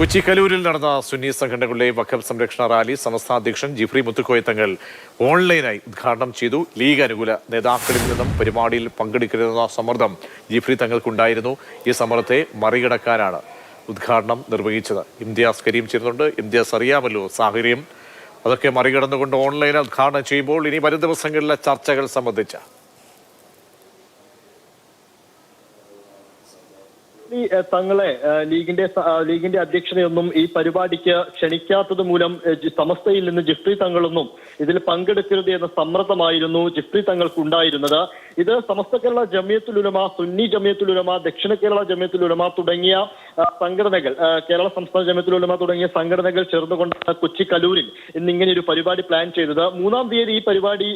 കൊച്ചി കലൂരിൽ നടന്ന സുന്നി സംഘടനകളുടെ വഖഫ് സംരക്ഷണ റാലി സംസ്ഥാന അധ്യക്ഷൻ ജിഫ്രി മുത്തുക്കോയ തങ്ങൾ ഓൺലൈനായി ഉദ്ഘാടനം ചെയ്തു. ലീഗ് അനുകൂല നേതാക്കളിൽ നിന്നും പരിപാടിയിൽ പങ്കെടുക്കരുതെന്ന സമ്മർദ്ദം ജിഫ്രി തങ്ങൾക്കുണ്ടായിരുന്നു. ഈ സമ്മർദ്ദത്തെ മറികടക്കാനാണ് ഉദ്ഘാടനം നിർവഹിച്ചത്. ഇംതിയാസ് കരീം ചേരുന്നുണ്ട്. ഇംതിയാസ് അറിയാമല്ലോ സാഹചര്യം. അതൊക്കെ മറികടന്നുകൊണ്ട് ഓൺലൈനായി ഉദ്ഘാടനം ചെയ്യുമ്പോൾ ഇനി വരും ദിവസങ്ങളിലെ ചർച്ചകൾ സംബന്ധിച്ച ഈ തങ്ങളെ ലീഗിന്റെ ലീഗിന്റെ അധ്യക്ഷനെയൊന്നും ഈ പരിപാടിക്ക് ക്ഷണിക്കാത്തത് മൂലം സമസ്തയിൽ നിന്ന് ജിഫ്രി തങ്ങളൊന്നും ഇതിൽ പങ്കെടുക്കരുത് എന്ന സമ്മർദ്ദമായിരുന്നു ജിഫ്രി തങ്ങൾക്ക് ഉണ്ടായിരുന്നത് ഇത് സമസ്ത കേരള ജമിയത്തുൽ ഉലമ സുന്നി ജമിയത്തുൽ ഉലമ ദക്ഷിണ കേരള ജമിയത്തുൽ ഉലമ തുടങ്ങിയ സംഘടനകൾ കേരള സംസ്ഥാന ജമിയത്തുൽ ഉലമ തുടങ്ങിയ സംഘടനകൾ ചേർന്നുകൊണ്ടാണ് കൊച്ചി കലൂരിൽ ഇന്നിങ്ങനെ ഒരു പരിപാടി പ്ലാൻ ചെയ്തത്. മൂന്നാം തീയതി ഈ പരിപാടി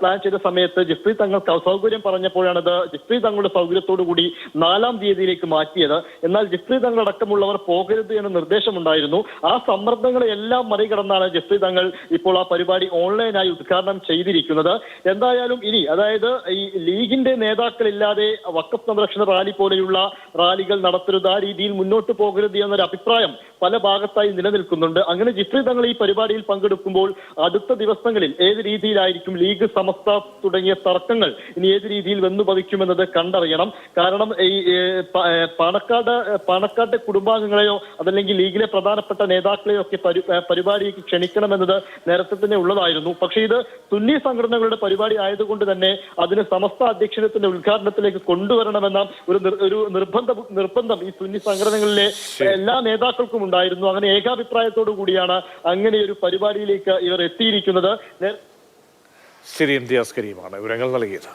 പ്ലാൻ ചെയ്ത സമയത്ത് ജിഫ്രി തങ്ങൾക്ക് സൗകര്യം പറഞ്ഞപ്പോഴാണത് ജിഫ്രി തങ്ങളുടെ സൗകര്യത്തോടു കൂടി നാലാം തീയതിയിലേക്ക് മാറ്റിയത്. എന്നാൽ ജിഫ്രി തങ്ങൾ അടക്കമുള്ളവർ പോകരുത് എന്ന നിർദ്ദേശമുണ്ടായിരുന്നു. ആ സമ്മർദ്ദങ്ങളെല്ലാം മറികടന്നാണ് ജിഫ്രി തങ്ങൾ ഇപ്പോൾ ആ പരിപാടി ഓൺലൈനായി ഉദ്ഘാടനം ചെയ്തിരിക്കുന്നത്. എന്തായാലും ഇനി അതായത് ഈ ലീഗിന്റെ നേതാക്കളില്ലാതെ വക്കഫ് സംരക്ഷണ റാലി പോലെയുള്ള റാലികൾ നടത്തരുത് ആ രീതിയിൽ മുന്നോട്ട് പോകരുത് എന്നൊരു അഭിപ്രായം പല ഭാഗത്തായി നിലനിൽക്കുന്നുണ്ട്. അങ്ങനെ ജിഫ്രി തങ്ങൾ ഈ പരിപാടിയിൽ പങ്കെടുക്കുമ്പോൾ അടുത്ത ദിവസങ്ങളിൽ ഏത് രീതിയിലായിരിക്കും ലീഗ് സമസ്ത തുടങ്ങിയ തർക്കങ്ങൾ ഇനി ഏത് രീതിയിൽ വന്നു പതിക്കുമെന്നത് കണ്ടറിയണം. കാരണം ഈ പാണക്കാട് പാണക്കാട്ടെ കുടുംബാംഗങ്ങളെയോ അതല്ലെങ്കിൽ ലീഗിലെ പ്രധാനപ്പെട്ട നേതാക്കളെയോ ഒക്കെ പരി- പരിപാടിക്ക് ക്ഷണിക്കണമെന്നത് നേരത്തെ തന്നെ ഉള്ളതായിരുന്നു. പക്ഷേ ഇത് സുന്നി സംഘടനകളുടെ പരിപാടി ആയതുകൊണ്ട് തന്നെ അതിന് സമസ്ത അധ്യക്ഷനത്തിന്റെ ഉദ്ഘാടനത്തിലേക്ക് കൊണ്ടുവരണമെന്ന ഒരു നിർ- ഒരു നിർബന്ധ നിർബന്ധം ഈ സുന്നി സംഘടനകളിലെ എല്ലാ നേതാക്കൾക്കും ഉണ്ടായിരുന്നു. അങ്ങനെ ഏകാഭിപ്രായത്തോടു കൂടിയാണ് അങ്ങനെ ഒരു പരിപാടിയിലേക്ക് ഇവർ എത്തിയിരിക്കുന്നത്. ശരി എം കരീമാണ് വിവരങ്ങൾ നൽകിയത്.